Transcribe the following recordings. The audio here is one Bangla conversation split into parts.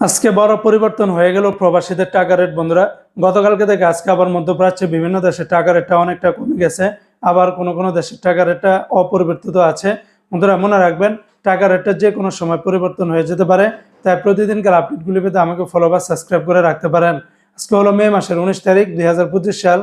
আজকে বড় পরিবর্তন হয়ে গেল প্রবাসীদের টাকা রেট বন্ধুরা। গতকালকে থেকে আজকে আবার মধ্যপ্রাচ্যে বিভিন্ন দেশের টাকা রেটটা অনেকটা কমে গেছে। আবার কোনো কোনো দেশের টাকা রেটটা অপরিবর্তিত আছে। বন্ধুরা, মনে রাখবেন, টাকা রেটটা যে কোনো সময় পরিবর্তন হয়ে যেতে পারে। তাই প্রতিদিনকার আপডেটগুলি পেতে আমাকে ফলো বা সাবস্ক্রাইব করে রাখতে পারেন। আজকে হলো মে মাসের উনিশ তারিখ, দুই হাজার পঁচিশ সাল,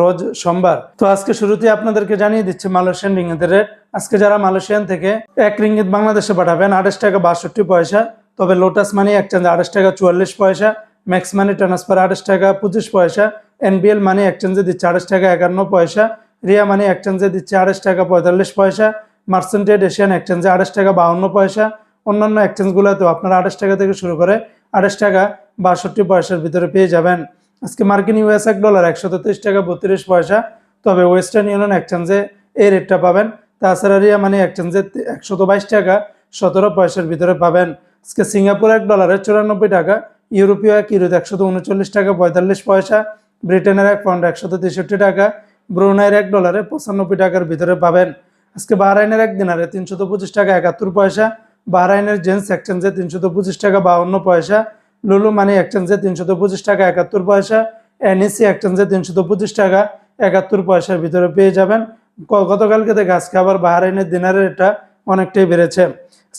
রোজ সোমবার। তো আজকে শুরুতে আপনাদেরকে জানিয়ে দিচ্ছি মালয়েশিয়ান রিঙ্গিতের রেট আজকে যারা মালয়েশিয়ান থেকে এক রিঙ্গিত বাংলাদেশে পাঠাবেন, আঠাশ টাকা বাষট্টি পয়সা তবে লোটাস মানি এক্সচেঞ্জ আঠাশ টাকা চুয়াল্লিশ পয়সা ম্যাক্স মানি ট্রান্সফার আঠাশ টাকা পঁচিশ পয়সা এনবিএল মানি এক্সচেঞ্জে দিচ্ছে আঠাশ টাকা একান্ন পয়সা, রিয়া মানি এক্সচেঞ্জে দিচ্ছে আঠাশ টাকা পঁয়তাল্লিশ পয়সা মার্সেন্টেড এশিয়ান এক্সচেঞ্জে আঠাশ টাকা বাউন্ন পয়সা, অন্যান্য এক এক্সচেঞ্জগুলোতেও আপনারা আঠাশ টাকা থেকে শুরু করে আঠাশ টাকা বাষট্টি পয়সার ভিতরে পেয়ে যাবেন। আজকে মার্কিন ইউএস এক ডলার একশো তেইশ টাকা বত্রিশ পয়সা, তবে ওয়েস্টার্ন ইউনিয়ন এক এক্সচেঞ্জে এই রেটটা পাবেন। তাছাড়া রিয়া মানি এক্সচেঞ্জে একশত বাইশ টাকা সতেরো পয়সার ভিতরে পাবেন। আজকে সিঙ্গাপুর এক ডলারে চুরানব্বই টাকা, ইউরোপীয় এক ইউরোতে একশত উনচল্লিশ টাকা পঁয়তাল্লিশ পয়সা, ব্রিটেনের এক পাউন্ড একশত তেষট্টি টাকা, ব্রুনাইয়ের এক ডলারে পঁচানব্বই টাকার ভিতরে পাবেন। আজকে বাহরাইনের এক দিনারে তিনশত পঁচিশ টাকা একাত্তর পয়সা, বাহরাইনের জেন্স এক্সচেঞ্জে তিনশত পঁচিশ টাকা বাউন্ন পয়সা, লুলু মানি এক্সচেঞ্জে তিনশত পঁচিশ টাকা একাত্তর পয়সা এনএসি এক্সচেঞ্জে তিনশত পঁচিশ টাকা একাত্তর পয়সার ভিতরে পেয়ে যাবেন। গতকালকে থেকে আজকে আবার বাহরাইনের দিনারের এটা অনেকটাই বেড়েছে।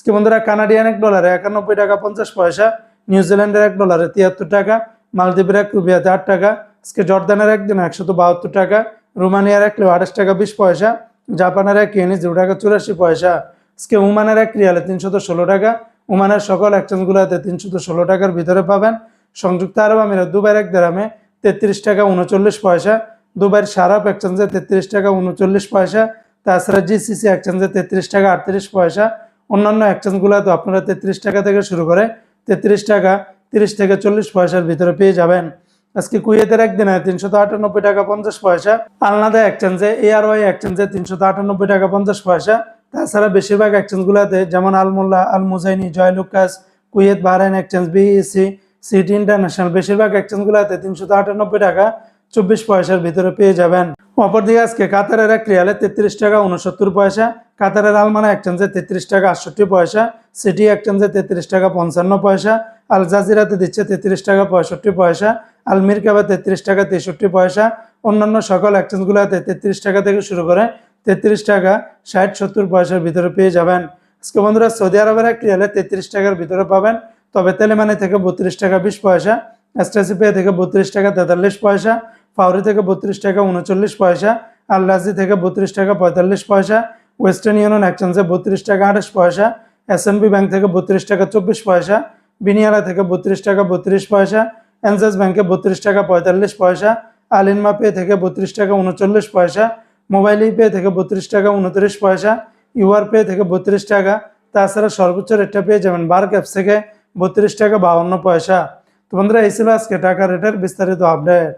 আজকে বন্ধুরা কানাডিয়ান এক ডলারে একানব্বই টাকা পঞ্চাশ পয়সা নিউজিল্যান্ডের এক ডলারে তিয়াত্তর টাকা, মালদ্বীপের এক রুপিয়াতে আট টাকা, আজকে জর্দানের এক দিন একশত বাহাত্তর টাকা, রোমানিয়ার এক আঠাশ টাকা বিশ পয়সা, জাপানের এক ইয়েনি জিরো টাকা চুরাশি পয়সা, আজকে ওমানের এক রিয়ালে তিনশত ষোলো টাকা উমানের সকল এক্সচেঞ্জগুলোতে তিনশত ষোলো টাকার ভিতরে পাবেন, সংযুক্ত আরব আমিরাত দুবাইয়ের এক দেরামে তেত্রিশ টাকা উনচল্লিশ পয়সা, দুবাইয়ের সারাপ এক্সচেঞ্জে তেত্রিশ টাকা উনচল্লিশ পয়সা, তাছাড়া জিসিসি এক্সচেঞ্জে তেত্রিশ টাকা আটত্রিশ পয়সা অন্যান্য এক্সচেঞ্জগুলোতে আপনারা তেত্রিশ টাকা থেকে শুরু করে তেত্রিশ টাকা, তিরিশ থেকে চল্লিশ পয়সার ভিতরে পেয়ে যাবেন। আজকে কুয়েতের একদিনে তিনশত আটানব্বই টাকা পঞ্চাশ পয়সা আলনাদা এক্সচেঞ্জে এআরওয়াই এক্সচেঞ্জে তিনশত আটানব্বই টাকা পঞ্চাশ পয়সা। তাছাড়া বেশিরভাগ এক্সচেঞ্জগুলোতে যেমন Al Mulla Al Muzaini Joyalukkas Kuwait Bahrain exchange BEC city international, বেশিরভাগ এক্সচেঞ্জগুলোতে তিনশত আটানব্বই টাকা চব্বিশ পয়সার ভিতরে পেয়ে যাবেন। অপরদিকে আজকে কাতারের এক রিয়ালে তেত্রিশ টাকা উনসত্তর পয়সা, কাতারের আলমানা এক্সচেঞ্জে তেত্রিশ টাকা আটষট্টি পয়সা, সিটি এক্সচেঞ্জে তেত্রিশ টাকা পঞ্চান্ন পয়সা, আল জাজিরাতে দিচ্ছে তেত্রিশ টাকা পঁয়ষট্টি পয়সা, আল মিরকাবা তেত্রিশ টাকা তেষট্টি পয়সা, অন্যান্য সকল এক্সচেঞ্জগুলোতে তেত্রিশ টাকা থেকে শুরু করে তেত্রিশ টাকা ষাট সত্তর পয়সার ভিতরে পেয়ে যাবেন। আজকে বন্ধুরা, সৌদি আরবের এক রিয়ালে তেত্রিশ টাকার ভিতরে পাবেন, তবে তেলেমানি থেকে বত্রিশ টাকা বিশ পয়সা এসটিসিপে থেকে বত্রিশ টাকা তেতাল্লিশ পয়সা ফাউরি থেকে বত্রিশ টাকা, উনচল্লিশ পয়সা। আল্লাজি থেকে বত্রিশ টাকা, পঁয়তাল্লিশ পয়সা। ওয়েস্টার্ন ইউনিয়ন এক্সচেঞ্জে বত্রিশ টাকা, আঠাশ পয়সা। এসএনবি ব্যাংক থেকে বত্রিশ টাকা, চব্বিশ পয়সা। বিনিয়ালা থেকে বত্রিশ টাকা, বত্রিশ পয়সা। এনজেস ব্যাংকে বত্রিশ টাকা, পঁয়তাল্লিশ পয়সা। আলিনমা পে থেকে বত্রিশ টাকা, উনচল্লিশ পয়সা। মোবাইল পে থেকে বত্রিশ টাকা, উনত্রিশ পয়সা। ইউআর পে থেকে বত্রিশ টাকা। তাছাড়া সর্বোচ্চ রেটটা পেয়ে যাবেন বার ক্যাপস থেকে বত্রিশ টাকা, বাউন্ন পয়সা। তো বন্ধুরা, এই ছিল আজকে টাকা রেটের বিস্তারিত আপডেট